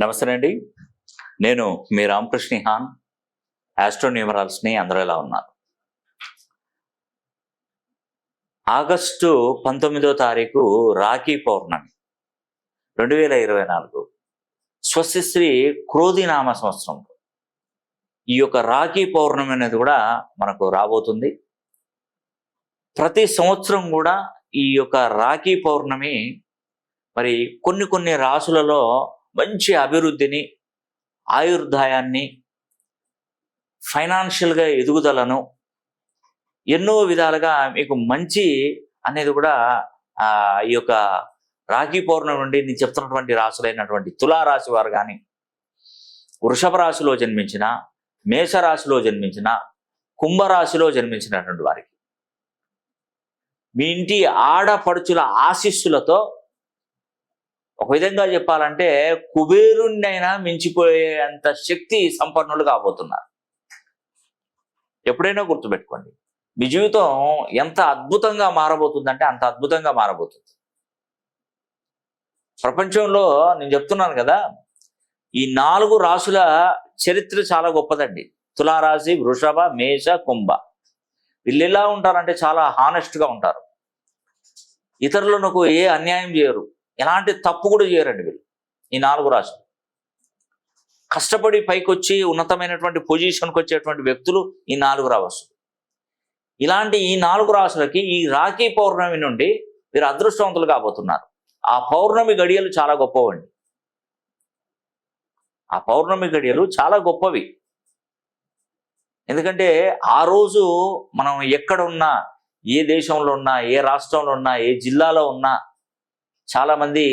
నమస్తే అండి. నేను మీ రామకృష్ణ హాన్ ఆస్ట్రోన్యూమరాల్స్ని అందరూ ఎలా ఉన్నారు? ఆగస్టు పంతొమ్మిదో తారీఖు రాఖీ పౌర్ణమి రెండు వేల ఇరవై నాలుగు. స్వస్తిశ్రీ క్రోధినామ సంవత్సరం. ఈ యొక్క రాఖీ పౌర్ణమి అనేది కూడా మనకు రాబోతుంది. ప్రతి సంవత్సరం కూడా ఈ యొక్క రాఖీ పౌర్ణమి మరి కొన్ని కొన్ని రాసులలో మంచి అభివృద్ధిని ఆయుర్దాయాన్ని ఫైనాన్షియల్గా ఎదుగుదలను ఎన్నో విధాలుగా మీకు మంచి అనేది కూడా ఈ యొక్క రాఖీ పౌర్ణమి నుండి నేను చెప్తున్నటువంటి రాశులైనటువంటి తులారాశి వారు కానీ వృషభ రాశిలో జన్మించిన మేషరాశిలో జన్మించిన కుంభరాశిలో జన్మించినటువంటి వారికి మీ ఇంటి ఆడపడుచుల ఆశీస్సులతో ఒక విధంగా చెప్పాలంటే కుబేరుణ్ణైనా మించిపోయేంత శక్తి సంపన్నులు కాబోతున్నారు. ఎప్పుడైనా గుర్తుపెట్టుకోండి మీ జీవితం ఎంత అద్భుతంగా మారబోతుందంటే అంత అద్భుతంగా మారబోతుంది. ప్రపంచంలో నేను చెప్తున్నాను కదా ఈ నాలుగు రాసుల చరిత్ర చాలా గొప్పదండి. తులారాశి వృషభ మేష కుంభ. వీళ్ళు ఎలా ఉంటారంటే చాలా హానెస్ట్గా ఉంటారు. ఇతరులకు ఏ అన్యాయం చేయరు. ఎలాంటి తప్పు కూడా చేయరండి వీళ్ళు ఈ నాలుగు రాశులు కష్టపడి పైకి వచ్చి ఉన్నతమైనటువంటి పొజిషన్కి వచ్చేటువంటి వ్యక్తులు ఈ నాలుగు రాశులు ఇలాంటి ఈ నాలుగు రాశులకి ఈ రాఖీ పౌర్ణమి నుండి వీరు అదృష్టవంతులు కాబోతున్నారు. ఆ పౌర్ణమి గడియలు చాలా గొప్పవండి. ఆ పౌర్ణమి గడియలు చాలా గొప్పవి. ఎందుకంటే ఆ రోజు మనం ఎక్కడ ఉన్నా ఏ దేశంలో ఉన్నా ఏ రాష్ట్రంలో ఉన్నా ఏ జిల్లాలో ఉన్నా చాలామంది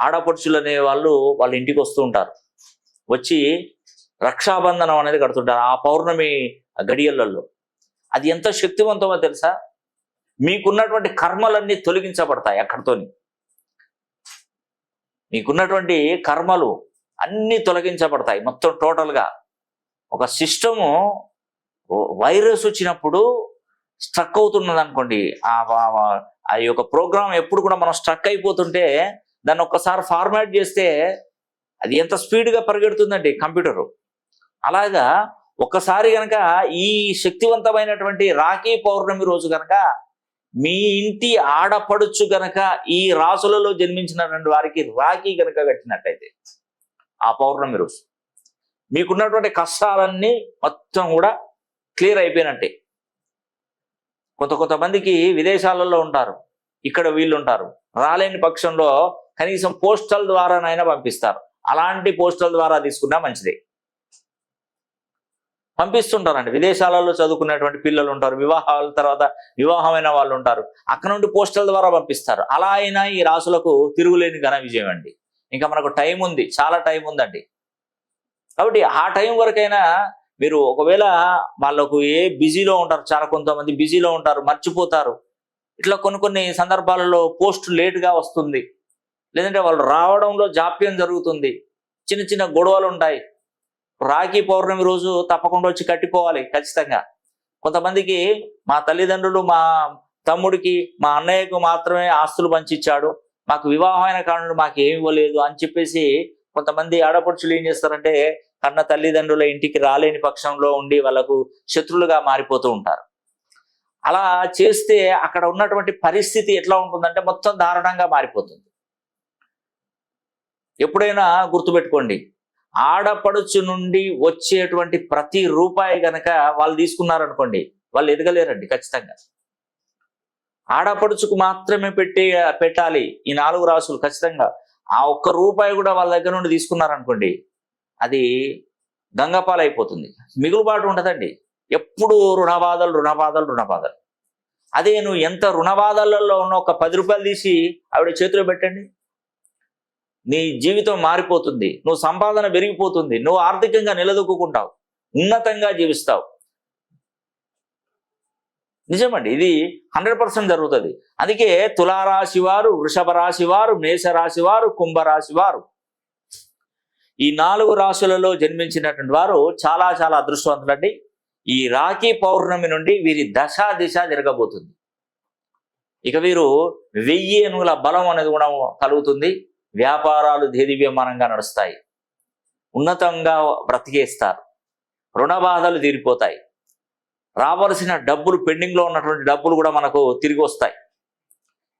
ఆడపడుచులు అనే వాళ్ళు వాళ్ళ ఇంటికి వస్తూ ఉంటారు. వచ్చి రక్షాబంధనం అనేది కడుతుంటారు ఆ పౌర్ణమి గడియలలో. అది ఎంత శక్తివంతమో తెలుసా? మీకున్నటువంటి కర్మలన్నీ తొలగించబడతాయి అక్కడితోని. మీకున్నటువంటి కర్మలు అన్నీ తొలగించబడతాయి మొత్తం టోటల్గా. ఒక సిస్టము వైరస్ వచ్చినప్పుడు స్ట్రక్ అవుతున్నది అనుకోండి ఆ యొక్క ప్రోగ్రామ్ ఎప్పుడు కూడా మనం స్ట్రక్ అయిపోతుంటే దాన్ని ఒక్కసారి ఫార్మాట్ చేస్తే అది ఎంత స్పీడ్గా పరిగెడుతుందండి కంప్యూటరు. అలాగా ఒక్కసారి కనుక ఈ శక్తివంతమైనటువంటి రాఖీ పౌర్ణమి రోజు కనుక మీ ఇంటి ఆడపడుచు గనక ఈ రాసులలో జన్మించినటువంటి వారికి రాఖీ గనక కట్టినట్టయితే ఆ పౌర్ణమి రోజు మీకున్నటువంటి కష్టాలన్నీ మొత్తం కూడా క్లియర్ అయిపోయినట్టే. కొంత కొంతమందికి విదేశాలలో ఉంటారు. ఇక్కడ వీళ్ళు ఉంటారు రాలేని పక్షంలో కనీసం పోస్టల్ ద్వారానైనా పంపిస్తారు. అలాంటి పోస్టల్ ద్వారా తీసుకున్నా మంచిది. పంపిస్తుంటారండి. విదేశాలలో చదువుకునేటువంటి పిల్లలు ఉంటారు. వివాహాల తర్వాత వివాహమైన వాళ్ళు ఉంటారు. అక్కడ నుండి పోస్టల్ ద్వారా పంపిస్తారు. అలా అయినా ఈ రాసులకు తిరుగులేని ఘన విజయం అండి. ఇంకా మనకు టైం ఉంది. చాలా టైం ఉందండి. కాబట్టి ఆ టైం వరకైనా మీరు ఒకవేళ వాళ్ళకు ఏ బిజీలో ఉంటారు చాలా కొంతమంది బిజీలో ఉంటారు మర్చిపోతారు. ఇట్లా కొన్ని కొన్ని సందర్భాలలో పోస్ట్ లేట్గా వస్తుంది. లేదంటే వాళ్ళు రావడంలో జాప్యం జరుగుతుంది. చిన్న చిన్న గొడవలు ఉంటాయి రాఖీ పౌర్ణమి రోజు తప్పకుండా వచ్చి కట్టిపోవాలి ఖచ్చితంగా. కొంతమందికి మా తల్లిదండ్రులు మా తమ్ముడికి మా అన్నయ్యకు మాత్రమే ఆస్తులు పంచిచ్చాడు. మాకు వివాహమైన కారణం మాకు ఏమి ఇవ్వలేదు అని చెప్పేసి కొంతమంది ఆడపడుచులు ఏం చేస్తారంటే కన్న తల్లిదండ్రుల ఇంటికి రాలేని పక్షంలో ఉండి వాళ్ళకు శత్రులుగా మారిపోతూ ఉంటారు. అలా చేస్తే అక్కడ ఉన్నటువంటి పరిస్థితి ఎట్లా ఉంటుందంటే మొత్తం దారుణంగా మారిపోతుంది. ఎప్పుడైనా గుర్తుపెట్టుకోండి ఆడపడుచు నుండి వచ్చేటువంటి ప్రతి రూపాయి గనక వాళ్ళు తీసుకున్నారనుకోండి వాళ్ళు ఎదగలేరండి ఖచ్చితంగా. ఆడపడుచుకు మాత్రమే పెట్టి పెట్టాలి ఈ నాలుగు రాసులు ఖచ్చితంగా. ఆ ఒక్క రూపాయి కూడా వాళ్ళ దగ్గర నుండి తీసుకున్నారనుకోండి అది గంగపాలైపోతుంది. మిగులుబాటు ఉండదండి. ఎప్పుడు రుణబాధలు రుణబాధలు రుణబాధలు. అదే నువ్వు ఎంత రుణబాధలలో ఉన్న ఒక పది రూపాయలు తీసి ఆవిడ చేతిలో పెట్టండి. నీ జీవితం మారిపోతుంది. నువ్వు సంపాదన పెరిగిపోతుంది. నువ్వు ఆర్థికంగా నిలదొక్కుంటావు ఉన్నతంగా జీవిస్తావు. నిజమండి. ఇది హండ్రెడ్ పర్సెంట్ జరుగుతుంది. అందుకే తులారాశి వారు వృషభ రాశి వారు మేషరాశి వారు కుంభరాశి వారు ఈ నాలుగు రాశులలో జన్మించినటువంటి వారు చాలా చాలా అదృష్టవంతులండి. ఈ రాఖీ పౌర్ణమి నుండి వీరి దశ దిశ జరగబోతుంది. ఇక వీరు వెయ్యి ఏనుగుల బలం అనేది కూడా కలుగుతుంది. వ్యాపారాలు దేదీవ్యమానంగా నడుస్తాయి. ఉన్నతంగా బ్రతికేస్తారు రుణ బాధలు తీరిపోతాయి. రావాల్సిన డబ్బులు పెండింగ్లో ఉన్నటువంటి డబ్బులు కూడా మనకు తిరిగి వస్తాయి.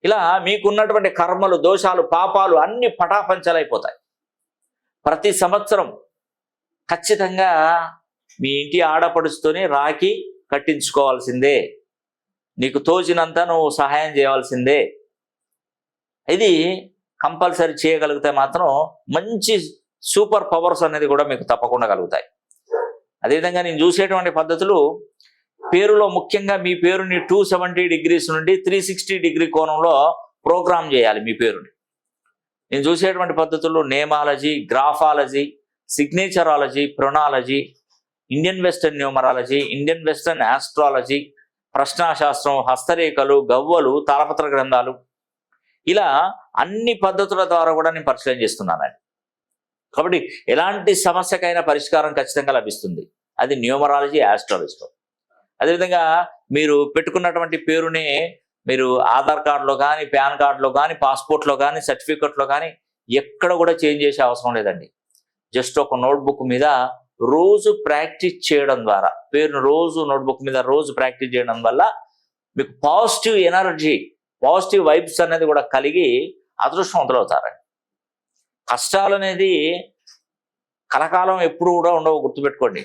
ఇలా మీకున్నటువంటి కర్మలు దోషాలు పాపాలు అన్ని పటాపంచలైపోతాయి. ప్రతి సంవత్సరం ఖచ్చితంగా మీ ఇంటి ఆడపడుచుతోనే రాఖీ కట్టించుకోవాల్సిందే. నీకు తోచినంత నువ్వు సహాయం చేయవలసిందే ఇది కంపల్సరీ చేయగలిగితే మాత్రం మంచి సూపర్ పవర్స్ అనేది కూడా మీకు తప్పకుండా కలుగుతాయి. అదేవిధంగా నేను చూసేటువంటి పద్ధతులు పేరులో ముఖ్యంగా మీ పేరుని టూ సెవెంటీ డిగ్రీస్ నుండి త్రీ సిక్స్టీ డిగ్రీ కోణంలో ప్రోగ్రామ్ చేయాలి మీ పేరుని. నేను చూసేటువంటి పద్ధతుల్లో nameology graphology signatureology ప్రొనాలజీ Indian western numerology Indian western astrology ప్రశ్నాశాస్త్రం హస్తరేఖలు గవ్వలు తాళపత్ర గ్రంథాలు. ఇలా అన్ని పద్ధతుల ద్వారా కూడా నేను పరిశీలన చేస్తున్నానండి. కాబట్టి ఎలాంటి సమస్యకైనా పరిష్కారం ఖచ్చితంగా లభిస్తుంది. అది న్యూమరాలజీ ఆస్ట్రాలజీలో. అదేవిధంగా మీరు పెట్టుకున్నటువంటి పేరునే మీరు ఆధార్ కార్డులో కానీ పాన్ కార్డులో కానీ పాస్పోర్ట్లో కానీ సర్టిఫికెట్లో కానీ ఎక్కడ కూడా చేంజ్ చేసే అవసరం లేదండి. జస్ట్ ఒక నోట్బుక్ మీద రోజు ప్రాక్టీస్ చేయడం ద్వారా పేరును రోజు నోట్బుక్ మీద రోజు ప్రాక్టీస్ చేయడం వల్ల మీకు పాజిటివ్ ఎనర్జీ పాజిటివ్ వైబ్స్ అనేది కూడా కలిగి అదృష్టవంతులు అవుతారండి. కష్టాలు అనేది కలకాలం ఎప్పుడు కూడా ఉండవు గుర్తుపెట్టుకోండి.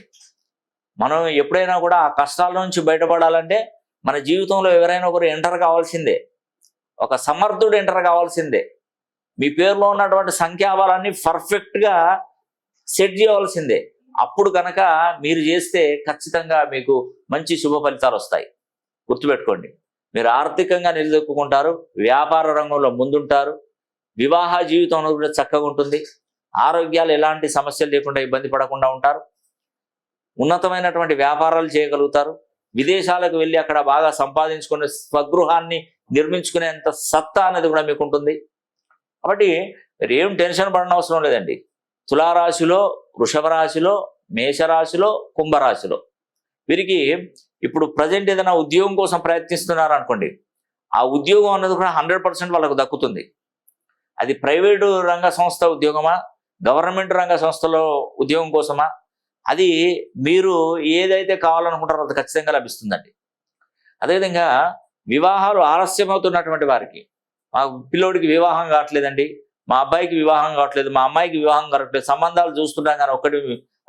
మనం ఎప్పుడైనా కూడా ఆ కష్టాల నుంచి బయటపడాలంటే మన జీవితంలో ఎవరైనా ఒకరు ఎంటర్ కావాల్సిందే. ఒక సమర్థుడు ఎంటర్ కావాల్సిందే. మీ పేరులో ఉన్నటువంటి సంఖ్యాబలాన్ని పర్ఫెక్ట్గా సెట్ చేయవలసిందే. అప్పుడు కనుక మీరు చేస్తే ఖచ్చితంగా మీకు మంచి శుభ ఫలితాలు వస్తాయి. గుర్తుపెట్టుకోండి. మీరు ఆర్థికంగా నిలదొక్కుంటారు వ్యాపార రంగంలో ముందుంటారు వివాహ జీవితం కూడా చక్కగా ఉంటుంది ఆరోగ్యాలు ఎలాంటి సమస్యలు లేకుండా ఇబ్బంది పడకుండా ఉంటారు ఉన్నతమైనటువంటి వ్యాపారాలు చేయగలుగుతారు విదేశాలకు వెళ్ళి అక్కడ బాగా సంపాదించుకునే స్వగృహాన్ని నిర్మించుకునేంత సత్తా అనేది కూడా మీకు ఉంటుంది కాబట్టి మీరు ఏం టెన్షన్ పడిన అవసరం లేదండి. తులారాశిలో వృషభ రాశిలో మేషరాశిలో కుంభరాశిలో వీరికి ఇప్పుడు ప్రజెంట్ ఏదైనా ఉద్యోగం కోసం ప్రయత్నిస్తున్నారు అనుకోండి ఆ ఉద్యోగం అన్నది కూడా హండ్రెడ్ పర్సెంట్ వాళ్ళకు దక్కుతుంది. అది ప్రైవేటు రంగ సంస్థ ఉద్యోగమా గవర్నమెంట్ రంగ సంస్థలో ఉద్యోగం కోసమా అది మీరు ఏదైతే కావాలనుకుంటారో అది ఖచ్చితంగా లభిస్తుందండి. అదేవిధంగా వివాహాలు ఆలస్యం అవుతున్నటువంటి వారికి మా పిల్లోడికి వివాహం కావట్లేదండి మా అబ్బాయికి వివాహం కావట్లేదు మా అమ్మాయికి వివాహం కావట్లేదు సంబంధాలు చూస్తున్నాం కానీ ఒక్కటి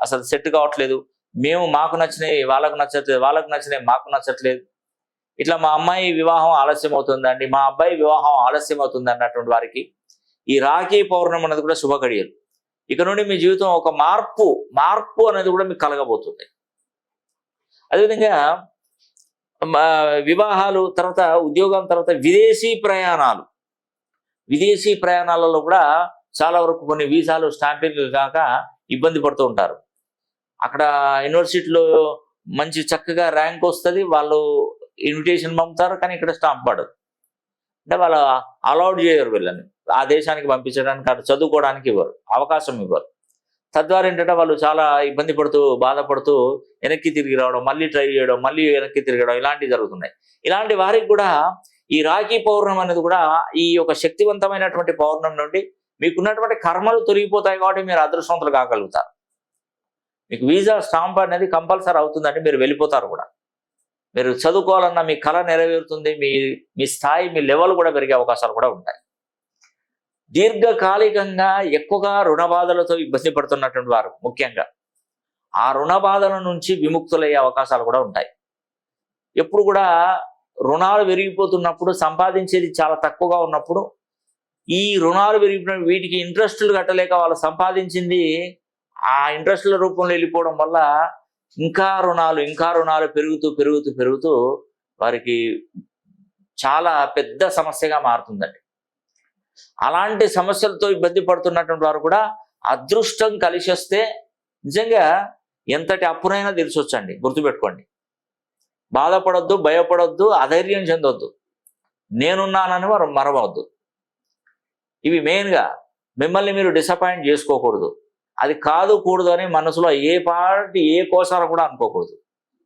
అసలు సెట్ కావట్లేదు మేము మాకు నచ్చినవి వాళ్ళకు నచ్చట్లేదు వాళ్ళకు నచ్చినవి మాకు నచ్చట్లేదు. ఇట్లా మా అమ్మాయి వివాహం ఆలస్యం అవుతుందండి మా అబ్బాయి వివాహం ఆలస్యం అవుతుంది అన్నటువంటి వారికి ఈ రాఖీ పౌర్ణమి అన్నది కూడా శుభ గడియలు. ఇక నుండి మీ జీవితం ఒక మార్పు మార్పు అనేది కూడా మీకు కలగబోతుంది. అదేవిధంగా మా వివాహాలు తర్వాత ఉద్యోగం తర్వాత విదేశీ ప్రయాణాలు. విదేశీ ప్రయాణాలలో కూడా చాలా వరకు కొన్ని వీసాలు స్టాంపింగ్ కాక ఇబ్బంది పడుతూ ఉంటారు. అక్కడ యూనివర్సిటీలో మంచి చక్కగా ర్యాంక్ వస్తుంది వాళ్ళు ఇన్విటేషన్ పంపుతారు కానీ ఇక్కడ స్టాంప్ పడదు. అంటే వాళ్ళు అలౌడ్ చేయరు వీళ్ళని. ఆ దేశానికి పంపించడానికి అటు చదువుకోవడానికి ఇవ్వరు అవకాశం ఇవ్వరు. తద్వారా ఏంటంటే వాళ్ళు చాలా ఇబ్బంది పడుతూ బాధపడుతూ వెనక్కి తిరిగి రావడం మళ్ళీ ట్రై చేయడం మళ్ళీ వెనక్కి తిరగడం ఇలాంటివి జరుగుతున్నాయి. ఇలాంటి వారికి కూడా ఈ రాఖీ పౌర్ణం అనేది కూడా ఈ యొక్క శక్తివంతమైనటువంటి పౌర్ణం నుండి మీకున్నటువంటి కర్మలు తొలగిపోతాయి కాబట్టి మీరు అదృష్టవంతులు కాగలుగుతారు. మీకు వీసా స్టాంప్ అనేది కంపల్సరీ అవుతుందండి మీరు వెళ్ళిపోతారు కూడా. మీరు చదువుకోవాలన్న మీ కళ నెరవేరుతుంది మీ మీ స్థాయి మీ లెవెల్ కూడా పెరిగే అవకాశాలు కూడా ఉంటాయి. దీర్ఘకాలికంగా ఎక్కువగా రుణ బాధలతో ఇబ్బంది పడుతున్నటువంటి వారు ముఖ్యంగా. ఆ రుణ బాధల నుంచి విముక్తులయ్యే అవకాశాలు కూడా ఉంటాయి. ఎప్పుడు కూడా రుణాలు పెరిగిపోతున్నప్పుడు సంపాదించేది చాలా తక్కువగా ఉన్నప్పుడు ఈ రుణాలు పెరిగిపోయిన వీటికి ఇంట్రెస్టులు కట్టలేక వాళ్ళు సంపాదించింది ఆ ఇంట్రెస్ట్ల రూపంలో వెళ్ళిపోవడం వల్ల ఇంకా రుణాలు ఇంకా రుణాలు పెరుగుతూ పెరుగుతూ పెరుగుతూ వారికి చాలా పెద్ద సమస్యగా మారుతుందండి. అలాంటి సమస్యలతో ఇబ్బంది పడుతున్నటువంటి వారు కూడా అదృష్టం కలిసి వస్తే నిజంగా ఎంతటి అప్పునైనా తెలిసొచ్చండి. గుర్తుపెట్టుకోండి. బాధపడొద్దు భయపడొద్దు అధైర్యం చెందొద్దు. నేనున్నానని వారు మరవద్దు ఇవి మెయిన్గా మిమ్మల్ని మీరు డిసప్పాయింట్ చేసుకోకూడదు. అది కాదు కూడదు అని మనసులో ఏ పార్టీ ఏ కోసాలు కూడా అనుకోకూడదు.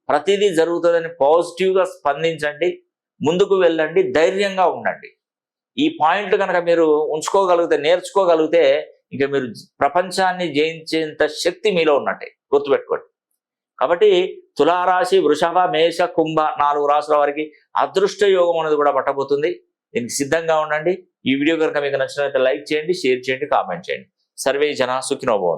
ప్రతిదీ జరుగుతుందని పాజిటివ్గా స్పందించండి ముందుకు వెళ్ళండి ధైర్యంగా ఉండండి. ఈ పాయింట్ కనుక మీరు ఉంచుకోగలిగితే నేర్చుకోగలిగితే ఇంకా మీరు ప్రపంచాన్ని జయించేంత శక్తి మీలో ఉన్నట్టే. గుర్తుపెట్టుకోండి. కాబట్టి తులారాశి వృషభ మేష కుంభ నాలుగు రాసుల వారికి అదృష్ట యోగం అనేది కూడా పట్టబోతుంది. దీనికి సిద్ధంగా ఉండండి. ఈ వీడియో కనుక మీకు నచ్చినట్లయితే లైక్ చేయండి షేర్ చేయండి కామెంట్ చేయండి. సర్వే జన సుఖినోభవంతు